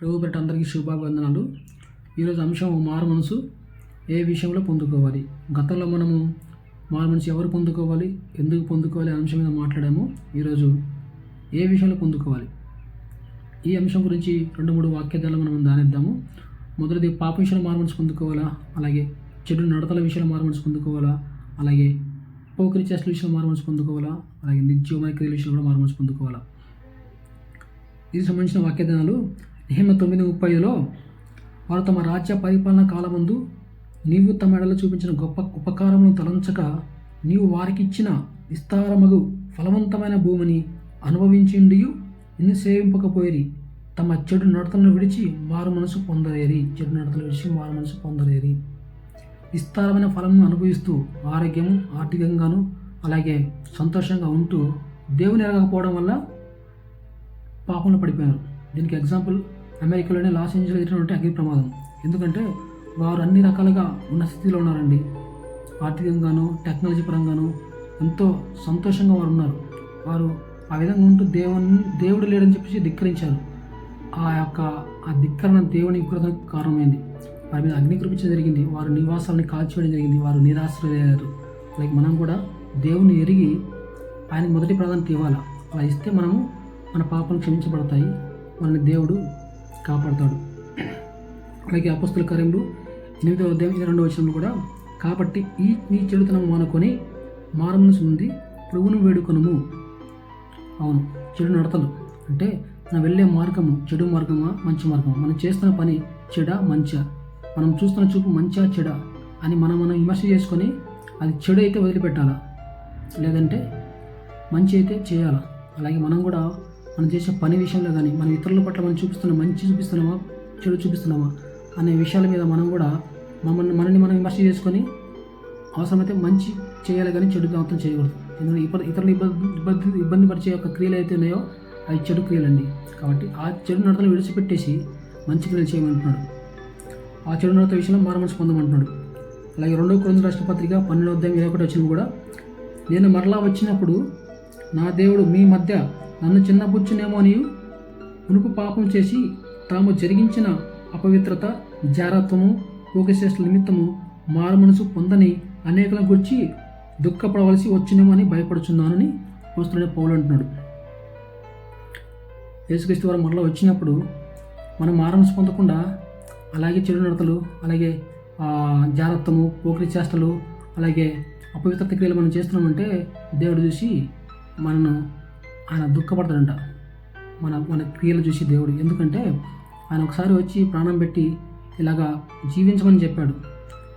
ప్రభు పెట్టి అందరికీ శుభాభివందనాలు. ఈరోజు అంశం మారు మనసు. ఏ విషయంలో పొందుకోవాలి? గతంలో మనము మారు మనసు ఎవరు పొందుకోవాలి? ఎందుకు పొందుకోవాలి అనే అంశం మీద మాట్లాడాము. ఈరోజు ఏ విషయంలో పొందుకోవాలి? ఈ అంశం గురించి రెండు మూడు వాక్యాలు మనం దానిద్దాము. మొదటిది పాప విషయంలో మారు మనసు పొందుకోవాలా? అలాగే చెడు నడతల విషయంలో మారు మనసు పొందుకోవాలా? అలాగే పోకిరి చేష్టల విషయంలో మారు మనసు పొందుకోవాలా? అలాగే నిత్యమైన క్రియల విషయంలో కూడా మారు మనసు పొందుకోవాలా? ఇది సంబంధించిన వాక్యదానాలు నిహిమ తొమ్మిది ముప్పై ఐదులో వారు తమ రాజ్య పరిపాలన కాలమందు నీవు తమ ఎడలో చూపించిన గొప్ప ఉపకారమును తలంచక నీవు వారికి ఇచ్చిన విస్తారమగు ఫలవంతమైన భూమిని అనుభవించిండియు ఇన్ని సేవింపకపోయిరి. తమ చెడు నడతలను విడిచి మారు మనసు పొందలేరి. చెడు నడతలు విడిచి మారు మనసు పొందలేరి. విస్తారమైన ఫలమును అనుభవిస్తూ ఆరోగ్యము ఆర్థికంగాను అలాగే సంతోషంగా ఉంటూ దేవుని ఎరగకపోవడం వల్ల పాపంలో పడిపోయారు. దీనికి ఎగ్జాంపుల్ అమెరికాలోనే లాస్ ఏంజల్స్ జరిగినటువంటి అగ్ని ప్రమాదం. ఎందుకంటే వారు అన్ని రకాలుగా ఉన్న స్థితిలో ఉన్నారండి. ఆర్థికంగాను టెక్నాలజీ పరంగాను ఎంతో సంతోషంగా వారు ఉన్నారు. వారు ఆ విధంగా ఉంటూ దేవుని దేవుడు లేడని చెప్పేసి ధిక్కరించారు. ఆ యొక్క ఆ ధిక్కరణ దేవుని వికృతకు కారణమైంది. వారి మీద అగ్ని కురిపించడం జరిగింది. వారి నివాసాలని కాల్చివేయడం జరిగింది. వారు నిరాశ్రయ్యారు లైక్ మనం కూడా దేవుని ఎరిగి ఆయన మొదటి ప్రాధాన్యత ఇవ్వాలి? అలా ఇస్తే మనము మన పాపలు క్షమించబడతాయి. మనని దేవుడు కాపాడతాడు. అలాగే అపస్తుల కార్యములు ఎనిమిదవ అధ్యాయం ఇరవై రెండవ వచనంలో కూడా కాబట్టి ఈ నీ చెడుతనం మానుకొని మారమనసు ఉంది ప్రభువును వేడుకొనము. అవును చెడు నడతలు అంటే మనం వెళ్ళే మార్గము చెడు మార్గమా మంచి మార్గమా? మనం చేస్తున్న పని చెడ మంచా? మనం చూస్తున్న చూపు మంచా చెడ? అని మనం మనం విమర్శ చేసుకొని అది చెడు అయితే వదిలిపెట్టాలా? లేదంటే మంచి అయితే చేయాలా? అలాగే మనం కూడా మనం చేసే పని విషయంలో కానీ మన ఇతరుల పట్ల మనం చూపిస్తున్న మంచి చూపిస్తున్నామా చెడు చూపిస్తున్నామా అనే విషయాల మీద మనం కూడా మమ్మల్ని మనల్ని మనం విమర్శ చేసుకొని అవసరమైతే మంచి చేయాలి కానీ చెడు మాత్రం చేయకూడదు. ఎందుకంటే ఇతర ఇతరులు ఇబ్బంది ఇబ్బంది ఇబ్బంది పరిచే యొక్క క్రియలు అయితే ఉన్నాయో అవి చెడు క్రియలండి. కాబట్టి ఆ చెడు నడతలు విడిచిపెట్టేసి మంచి క్రియలు చేయమంటున్నాడు. ఆ చెడు నడత విషయంలో మారమనిషి పొందమంటున్నాడు. అలాగే రెండో కొరింథీ రాష్ట్ర పత్రిక పన్నెండో అధ్యాయం ఇరవై ఒకటి వచ్చిన కూడా నేను మరలా వచ్చినప్పుడు నా దేవుడు మీ మధ్య నన్ను చిన్నబుచ్చునేమో అని ఉనుకు పాపం చేసి తాము జరిగించిన అపవిత్రత జారత్వము ఊకశేషల నిమిత్తము మారుమనసు పొందని అనేకల గురించి దుఃఖపడవలసి వచ్చినేమో అని భయపడుచున్నానని వస్తున్న పౌలు అంటున్నాడు. యేసుక్రీస్తు వారు మరలా వచ్చినప్పుడు మనం మారమనసు పొందకుండా అలాగే చెడు నడతలు అలాగే జాగ్రత్తము జారత్వము పోకిరి చేష్టలు అలాగే అపవిత్రత క్రియలు మనం చేస్తున్నామంటే దేవుడు చూసి మనను ఆయన దుఃఖపడతాడంట. మన మన క్రియలు చూసి దేవుడు. ఎందుకంటే ఆయన ఒకసారి వచ్చి ప్రాణం పెట్టి ఇలాగా జీవించమని చెప్పాడు.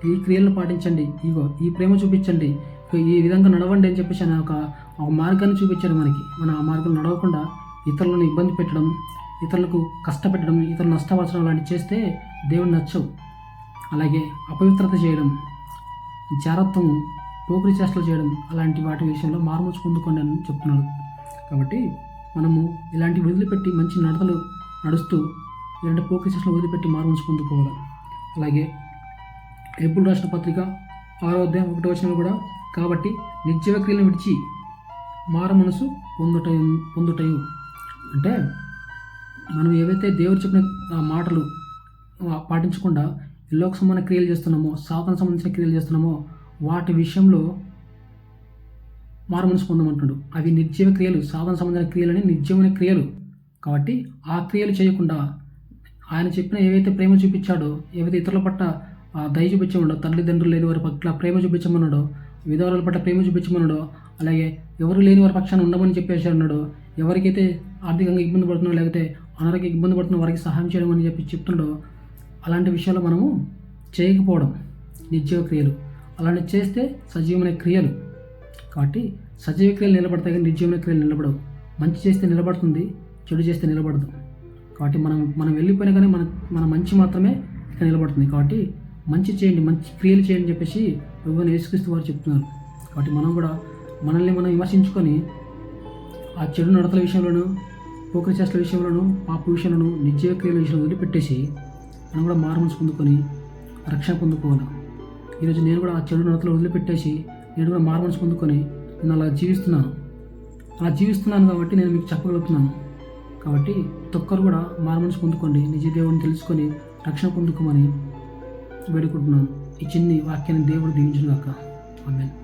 ఈ క్రియలను పాటించండి. ఇగో ఈ ప్రేమ చూపించండి. ఈ విధంగా నడవండి అని చెప్పేసి ఆయన ఒక ఒక మార్గాన్ని చూపించాడు మనకి. మనం ఆ మార్గం నడవకుండా ఇతరులను ఇబ్బంది పెట్టడం ఇతరులకు కష్టపెట్టడం ఇతరులు నష్టపరచడం అలాంటివి చేస్తే దేవుడు నచ్చవు. అలాగే అపవిత్రత చేయడం జారత్వము పోకిరి చేష్టలు చేయడం అలాంటి వాటి విషయంలో మార్మోచు పొందుకోండి అని చెప్తున్నాడు. కాబట్టి మనము ఇలాంటి వదిలిపెట్టి మంచి నడతలు నడుస్తూ ఇలాంటి పోకిరి వదిలిపెట్టి మార్మోచు పొందుకోవాలి. అలాగే ఎప్పుడు రాష్ట్ర పత్రిక ఆరో అధ్యాయం ఒకటో వచ్చిన కూడా కాబట్టి నిత్యవ క్రియలను విడిచి మార మనసు పొందుట పొందుటయు. అంటే మనం ఏవైతే దేవుడు చెప్పిన మాటలు పాటించకుండా లోక సంబంధ క్రియలు చేస్తున్నామో సాధన సంబంధించిన క్రియలు చేస్తున్నామో వాటి విషయంలో మారుమనసు పొందమంటున్నాడు అవి నిర్జీవ క్రియలు సాధన సంబంధించిన క్రియలని నిర్జీవమైన క్రియలు. కాబట్టి ఆ క్రియలు చేయకుండా ఆయన చెప్పిన ఏవైతే ప్రేమ చూపించాడో ఏవైతే ఇతరుల పట్ల ఆ, దయ చూపించమన్నాడో తల్లిదండ్రులు లేని వారి పట్ల ప్రేమ చూపించమన్నాడో విధవరాల పట్ల ప్రేమ చూపించమన్నాడో అలాగే ఎవరు లేని వారి పక్షాన్ని ఉండమని చెప్పేసి అన్నాడో ఎవరికైతే ఆర్థికంగా ఇబ్బంది పడుతున్నా లేకపోతే అనారోగ్య ఇబ్బంది పడుతున్న వారికి సహాయం చేయడం అని చెప్పి చెప్తున్నాడో అలాంటి విషయాలు మనము చేయకపోవడం నిర్జీవ క్రియలు. అలాంటి చేస్తే సజీవమైన క్రియలు. కాబట్టి సజీవ క్రియలు నిలబడతాయి కానీ నిర్జీవన క్రియలు నిలబడవు. మంచి చేస్తే నిలబడుతుంది చెడు చేస్తే నిలబడదు. కాబట్టి మనం మనం వెళ్ళిపోయినా కానీ మన మన మంచి మాత్రమే ఇక్కడ నిలబడుతుంది. కాబట్టి మంచి చేయండి మంచి క్రియలు చేయండి అని చెప్పేసి ప్రభుని యేసుక్రీస్తు వారు చెప్తున్నారు. కాబట్టి మనం కూడా మనల్ని మనం విమర్శించుకొని ఆ చెడు నడతల విషయంలోనూ పోకరి చేష్టల విషయంలోనూ పాప విషయంలోనూ నిర్జీవ క్రియల విషయంలో వదిలిపెట్టేసి మనం కూడా మారుమనసు పొందుకొని రక్షణ పొందుకోవాలి? ఈరోజు నేను కూడా ఆ చెడు నడతలు వదిలిపెట్టేసి నేను కూడా మారుమనసు పొందుకొని నేను అలా జీవిస్తున్నాను. అలా జీవిస్తున్నాను కాబట్టి నేను మీకు చెప్పగలుగుతున్నాను. కాబట్టి తొక్కరు ఒక్కరు కూడా మారు పొందుకోండి నిజ దేవుడిని తెలుసుకొని రక్షణ పొందుకోమని వేడుకుంటున్నాను. ఈ చిన్ని వాక్యాన్ని దేవుడు దీవించుగాక ఆమెను.